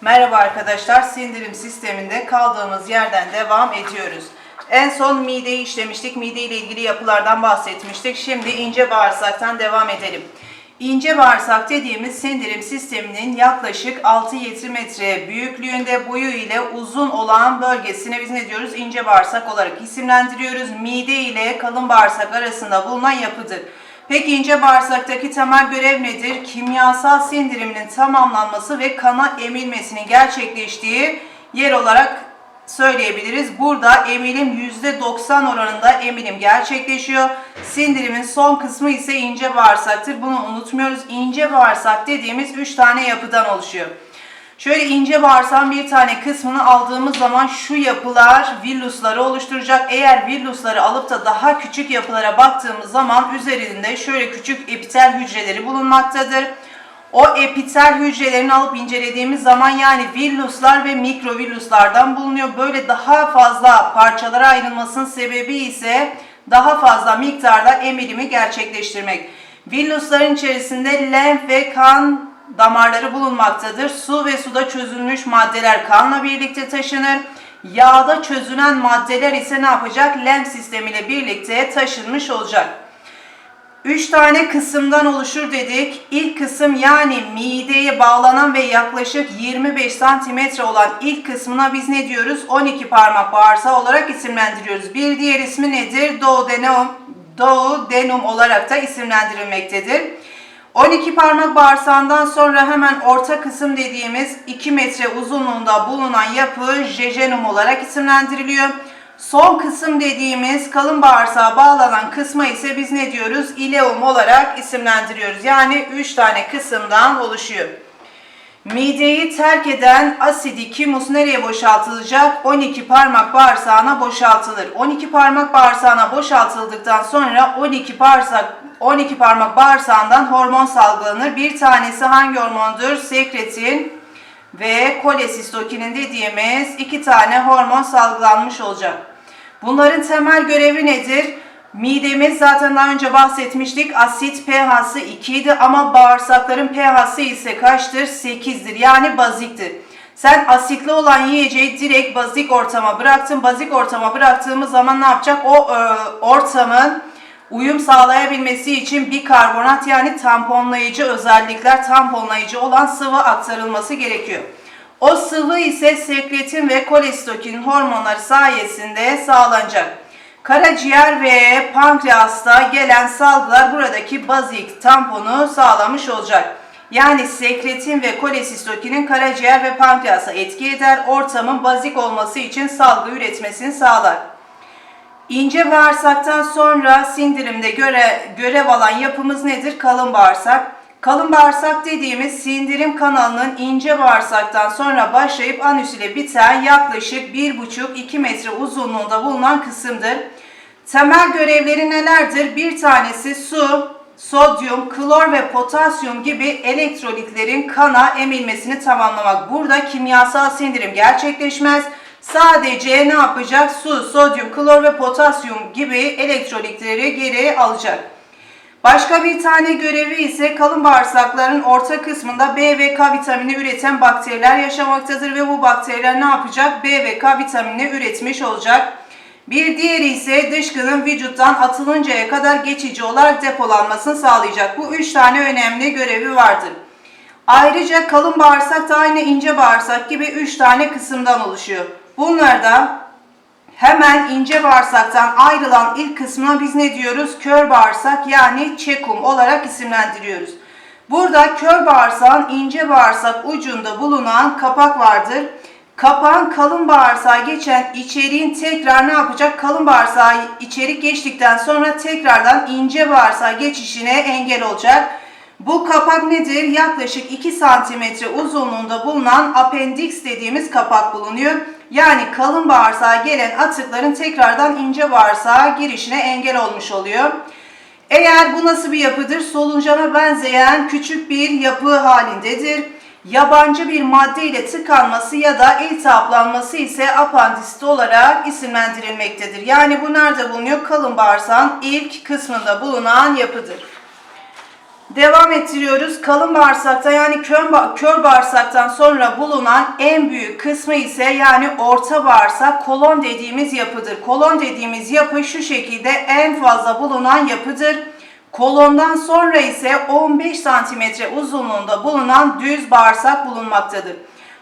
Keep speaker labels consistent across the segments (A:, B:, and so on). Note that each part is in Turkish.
A: Merhaba arkadaşlar, sindirim sisteminde kaldığımız yerden devam ediyoruz. En son mideyi işlemiştik, mide ile ilgili yapılardan bahsetmiştik. Şimdi ince bağırsaktan devam edelim. İnce bağırsak dediğimiz sindirim sisteminin yaklaşık 6-7 metre büyüklüğünde boyu ile uzun olan bölgesine biz ne diyoruz? İnce bağırsak olarak isimlendiriyoruz. Mide ile kalın bağırsak arasında bulunan yapıdır. Peki ince bağırsaktaki temel görev nedir? Kimyasal sindiriminin tamamlanması ve kana emilmesinin gerçekleştiği yer olarak söyleyebiliriz. Burada emilim %90 oranında emilim gerçekleşiyor. Sindirimin son kısmı ise ince bağırsaktır. Bunu unutmuyoruz. İnce bağırsak dediğimiz 3 tane yapıdan oluşuyor. Şöyle ince bağırsağın bir tane kısmını aldığımız zaman şu yapılar villusları oluşturacak. Eğer villusları alıp da daha küçük yapılara baktığımız zaman üzerinde şöyle küçük epitel hücreleri bulunmaktadır. O epitel hücrelerini alıp incelediğimiz zaman yani villuslar ve mikrovilluslardan bulunuyor. Böyle daha fazla parçalara ayrılmasının sebebi ise daha fazla miktarda emilimi gerçekleştirmek. Villusların içerisinde lenf ve kan damarları bulunmaktadır. Su ve suda çözülmüş maddeler kanla birlikte taşınır. Yağda çözülen maddeler ise ne yapacak? Lenf sistemiyle birlikte taşınmış olacak. 3 tane kısımdan oluşur dedik. İlk kısım yani mideye bağlanan ve yaklaşık 25 santimetre olan ilk kısmına biz ne diyoruz? 12 parmak bağırsağı olarak isimlendiriyoruz. Bir diğer ismi nedir? Duodenum, duodenum olarak da isimlendirilmektedir. 12 parmak bağırsağından sonra hemen orta kısım dediğimiz 2 metre uzunluğunda bulunan yapı jejunum olarak isimlendiriliyor. Son kısım dediğimiz kalın bağırsağa bağlanan kısma ise biz ne diyoruz? İleum olarak isimlendiriyoruz. Yani 3 tane kısımdan oluşuyor. Mideyi terk eden asidikimus nereye boşaltılacak? 12 parmak bağırsağına boşaltılır. 12 parmak bağırsağına boşaltıldıktan sonra 12 bağırsak 12 parmak bağırsağından hormon salgılanır. Bir tanesi hangi hormondur? Sekretin ve kolesistokinin dediğimiz iki tane hormon salgılanmış olacak. Bunların temel görevi nedir? Midemiz zaten daha önce bahsetmiştik. Asit pH'sı 2 idi ama bağırsakların pH'sı ise kaçtır? 8'dir. Yani baziktir. Sen asitli olan yiyeceği direkt bazik ortama bıraktın. Bazik ortama bıraktığımız zaman ne yapacak? O e, ortamın uyum sağlayabilmesi için bikarbonat yani tamponlayıcı özellikler tamponlayıcı olan sıvı aktarılması gerekiyor. O sıvı ise sekretin ve kolestokinin hormonları sayesinde sağlanacak. Karaciğer ve pankreasta gelen salgılar buradaki bazik tamponu sağlamış olacak. Yani sekretin ve kolesistokinin karaciğer ve pankreasa etki eder, ortamın bazik olması için salgı üretmesini sağlar. İnce bağırsaktan sonra sindirimde göre, görev alan yapımız nedir? Kalın bağırsak. Kalın bağırsak dediğimiz sindirim kanalının ince bağırsaktan sonra başlayıp anüs ile biten yaklaşık 1,5-2 metre uzunluğunda bulunan kısımdır. Temel görevleri nelerdir? Bir tanesi su, sodyum, klor ve potasyum gibi elektrolitlerin kana emilmesini tamamlamak. Burada kimyasal sindirim gerçekleşmez. Sadece ne yapacak? Su, sodyum, klor ve potasyum gibi elektrolitleri geri alacak. Başka bir tane görevi ise kalın bağırsakların orta kısmında B ve K vitamini üreten bakteriler yaşamaktadır ve bu bakteriler ne yapacak? B ve K vitamini üretmiş olacak. Bir diğeri ise dışkının vücuttan atılıncaya kadar geçici olarak depolanmasını sağlayacak. Bu üç tane önemli görevi vardır. Ayrıca kalın bağırsak da aynı ince bağırsak gibi üç tane kısımdan oluşuyor. Bunlarda hemen ince bağırsaktan ayrılan ilk kısmına biz ne diyoruz? Kör bağırsak yani çekum olarak isimlendiriyoruz. Burada kör bağırsağın ince bağırsak ucunda bulunan kapak vardır. Kapağın kalın bağırsağa geçen içeriğin tekrar ne yapacak? Kalın bağırsağa içerik geçtikten sonra tekrardan ince bağırsağa geçişine engel olacak. Bu kapak nedir? Yaklaşık 2 santimetre uzunluğunda bulunan appendix dediğimiz kapak bulunuyor. Yani kalın bağırsağa gelen atıkların tekrardan ince bağırsağa girişine engel olmuş oluyor. Eğer bu nasıl bir yapıdır? Soluncana benzeyen küçük bir yapı halindedir. Yabancı bir madde ile tıkanması ya da iltihaplanması ise apandisit olarak isimlendirilmektedir. Yani bu nerede bulunuyor? Kalın bağırsağın ilk kısmında bulunan yapıdır. Devam ettiriyoruz. Kalın bağırsakta yani kör, kör bağırsaktan sonra bulunan en büyük kısmı ise yani orta bağırsak kolon dediğimiz yapıdır. Kolon dediğimiz yapı şu şekilde en fazla bulunan yapıdır. Kolondan sonra ise 15 santimetre uzunluğunda bulunan düz bağırsak bulunmaktadır.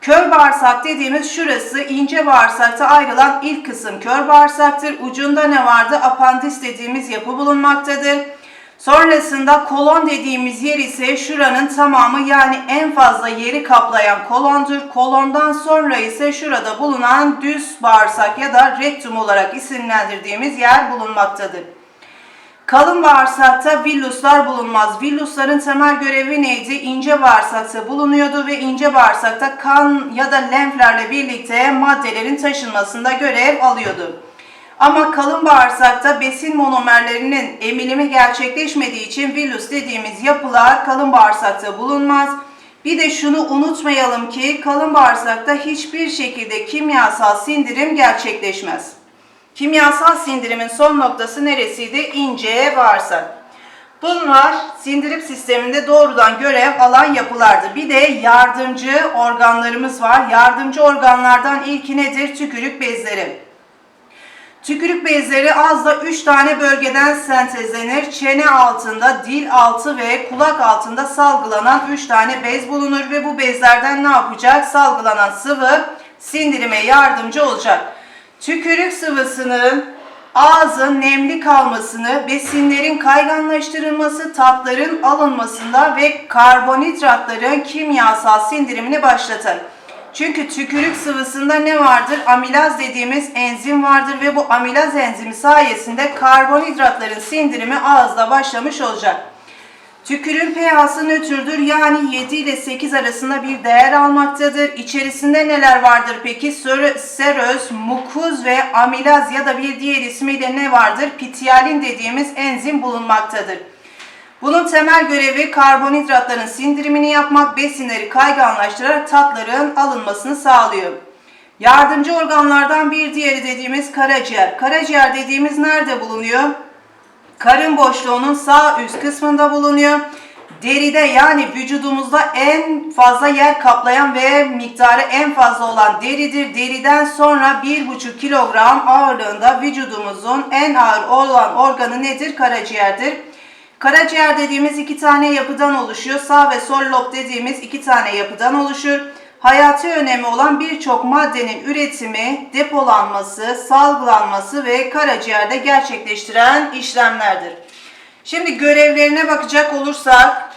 A: Kör bağırsak dediğimiz şurası ince bağırsakta ayrılan ilk kısım kör bağırsaktır. Ucunda ne vardı? Apandis dediğimiz yapı bulunmaktadır. Sonrasında kolon dediğimiz yer ise şuranın tamamı yani en fazla yeri kaplayan kolondur. Kolondan sonra ise şurada bulunan düz bağırsak ya da rektum olarak isimlendirdiğimiz yer bulunmaktadır. Kalın bağırsakta villuslar bulunmaz. Villusların temel görevi neydi? İnce bağırsakta bulunuyordu ve ince bağırsakta kan ya da lenflerle birlikte maddelerin taşınmasında görev alıyordu. Ama kalın bağırsakta besin monomerlerinin emilimi gerçekleşmediği için villus dediğimiz yapılar kalın bağırsakta bulunmaz. Bir de şunu unutmayalım ki kalın bağırsakta hiçbir şekilde kimyasal sindirim gerçekleşmez. Kimyasal sindirimin son noktası neresiydi? İnce bağırsak. Bunlar sindirim sisteminde doğrudan görev alan yapılardı. Bir de yardımcı organlarımız var. Yardımcı organlardan ilki nedir? Tükürük bezleri. Tükürük bezleri az da 3 tane bölgeden sentezlenir. Çene altında, dil altı ve kulak altında salgılanan 3 tane bez bulunur ve bu bezlerden ne yapacak? Salgılanan sıvı sindirime yardımcı olacak. Tükürük sıvısının ağzın nemli kalmasını, besinlerin kayganlaştırılması, tatların alınmasında ve karbonhidratların kimyasal sindirimini başlatır. Çünkü tükürük sıvısında ne vardır? Amilaz dediğimiz enzim vardır ve bu amilaz enzimi sayesinde karbonhidratların sindirimi ağızda başlamış olacak. Tükürüğün pH'sı nötrdür yani 7 ile 8 arasında bir değer almaktadır. İçerisinde neler vardır peki? Seröz, mukuz ve amilaz ya da bir diğer ismiyle ne vardır? Pitiyalin dediğimiz enzim bulunmaktadır. Bunun temel görevi karbonhidratların sindirimini yapmak, besinleri kayganlaştırarak tatların alınmasını sağlıyor. Yardımcı organlardan bir diğeri dediğimiz karaciğer. Karaciğer dediğimiz nerede bulunuyor? Karın boşluğunun sağ üst kısmında bulunuyor. Deride yani vücudumuzda en fazla yer kaplayan ve miktarı en fazla olan deridir. Deriden sonra 1,5 kilogram ağırlığında vücudumuzun en ağır olan organı nedir? Karaciğerdir. Karaciğer dediğimiz iki tane yapıdan oluşuyor. Sağ ve sol lob dediğimiz iki tane yapıdan oluşur. Hayati önemi olan birçok maddenin üretimi, depolanması, salgılanması ve karaciğerde gerçekleştiren işlemlerdir. Şimdi görevlerine bakacak olursak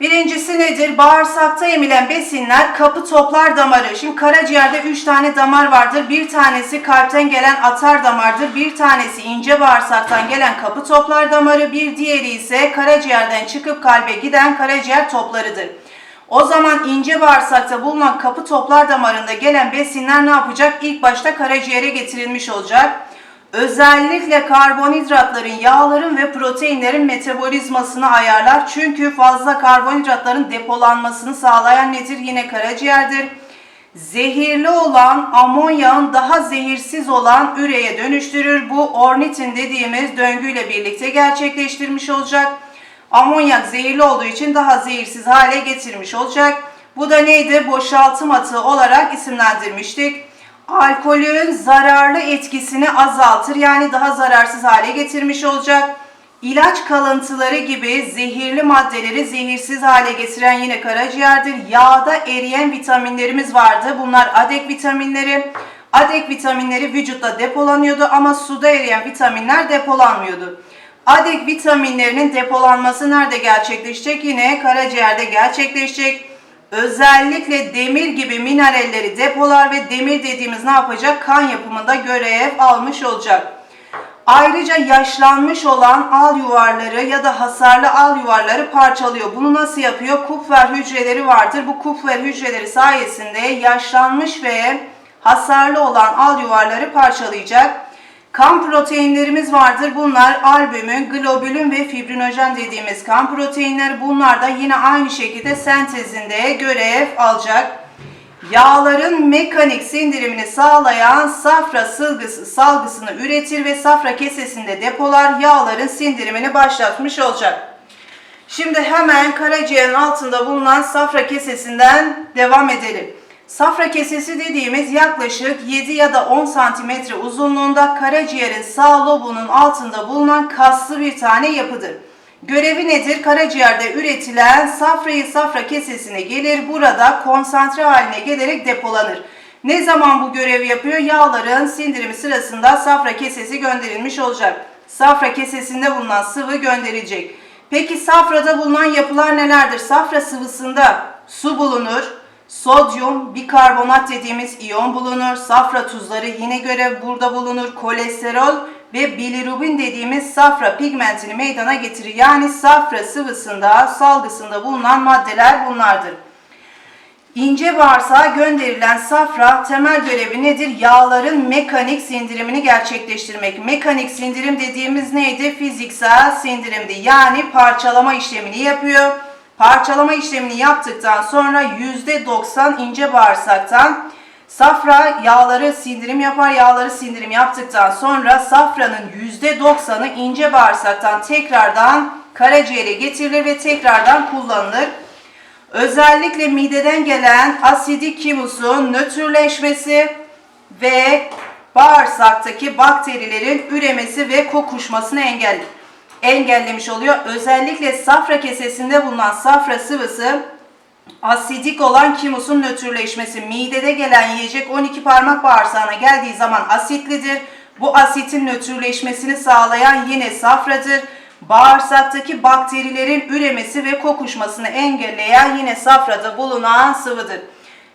A: Birincisi nedir? Bağırsakta emilen besinler kapı toplar damarı. Şimdi karaciğerde 3 tane damar vardır. Bir tanesi kalpten gelen atar damardır. Bir tanesi ince bağırsaktan gelen kapı toplar damarı. Bir diğeri ise karaciğerden çıkıp kalbe giden karaciğer toplarıdır. O zaman ince bağırsakta bulunan kapı toplar damarında gelen besinler ne yapacak? İlk başta karaciğere getirilmiş olacak. Özellikle karbonhidratların, yağların ve proteinlerin metabolizmasını ayarlar. Çünkü fazla karbonhidratların depolanmasını sağlayan nedir? Yine karaciğerdir. Zehirli olan amonyağın daha zehirsiz olan üreye dönüştürür. Bu ornitin dediğimiz döngüyle birlikte gerçekleştirmiş olacak. Amonyak zehirli olduğu için daha zehirsiz hale getirmiş olacak. Bu da neydi? Boşaltım atığı olarak isimlendirmiştik alkolün zararlı etkisini azaltır yani daha zararsız hale getirmiş olacak. İlaç kalıntıları gibi zehirli maddeleri zehirsiz hale getiren yine karaciğerdir. Yağda eriyen vitaminlerimiz vardı. Bunlar adek vitaminleri. Adek vitaminleri vücutta depolanıyordu ama suda eriyen vitaminler depolanmıyordu. Adek vitaminlerinin depolanması nerede gerçekleşecek? Yine karaciğerde gerçekleşecek. Özellikle demir gibi mineralleri depolar ve demir dediğimiz ne yapacak? Kan yapımında görev almış olacak. Ayrıca yaşlanmış olan al yuvarları ya da hasarlı al yuvarları parçalıyor. Bunu nasıl yapıyor? Kupfer hücreleri vardır. Bu kupfer hücreleri sayesinde yaşlanmış ve hasarlı olan al yuvarları parçalayacak. Kan proteinlerimiz vardır. Bunlar albümin, globulin ve fibrinojen dediğimiz kan proteinleri. Bunlar da yine aynı şekilde sentezinde görev alacak. Yağların mekanik sindirimini sağlayan safra salgısı, salgısını üretir ve safra kesesinde depolar yağların sindirimini başlatmış olacak. Şimdi hemen karaciğerin altında bulunan safra kesesinden devam edelim. Safra kesesi dediğimiz yaklaşık 7 ya da 10 santimetre uzunluğunda karaciğerin sağ lobunun altında bulunan kaslı bir tane yapıdır. Görevi nedir? Karaciğerde üretilen safrayı safra kesesine gelir. Burada konsantre haline gelerek depolanır. Ne zaman bu görevi yapıyor? Yağların sindirimi sırasında safra kesesi gönderilmiş olacak. Safra kesesinde bulunan sıvı gönderilecek. Peki safrada bulunan yapılar nelerdir? Safra sıvısında su bulunur, sodyum, bikarbonat dediğimiz iyon bulunur, safra tuzları yine göre burada bulunur, kolesterol ve bilirubin dediğimiz safra pigmentini meydana getirir. Yani safra sıvısında, salgısında bulunan maddeler bunlardır. İnce bağırsağa gönderilen safra temel görevi nedir? Yağların mekanik sindirimini gerçekleştirmek. Mekanik sindirim dediğimiz neydi? Fiziksel sindirimdi. Yani parçalama işlemini yapıyor. Parçalama işlemini yaptıktan sonra %90 ince bağırsaktan safra yağları sindirim yapar. Yağları sindirim yaptıktan sonra safranın %90'ı ince bağırsaktan tekrardan karaciğere getirilir ve tekrardan kullanılır. Özellikle mideden gelen asidik kimusun nötrleşmesi ve bağırsaktaki bakterilerin üremesi ve kokuşmasını engel engellemiş oluyor. Özellikle safra kesesinde bulunan safra sıvısı asidik olan kimusun nötrleşmesi midede gelen yiyecek 12 parmak bağırsağına geldiği zaman asitlidir. Bu asitin nötrleşmesini sağlayan yine safradır. Bağırsaktaki bakterilerin üremesi ve kokuşmasını engelleyen yine safrada bulunan sıvıdır.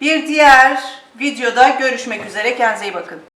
A: Bir diğer videoda görüşmek üzere. Kendinize iyi bakın.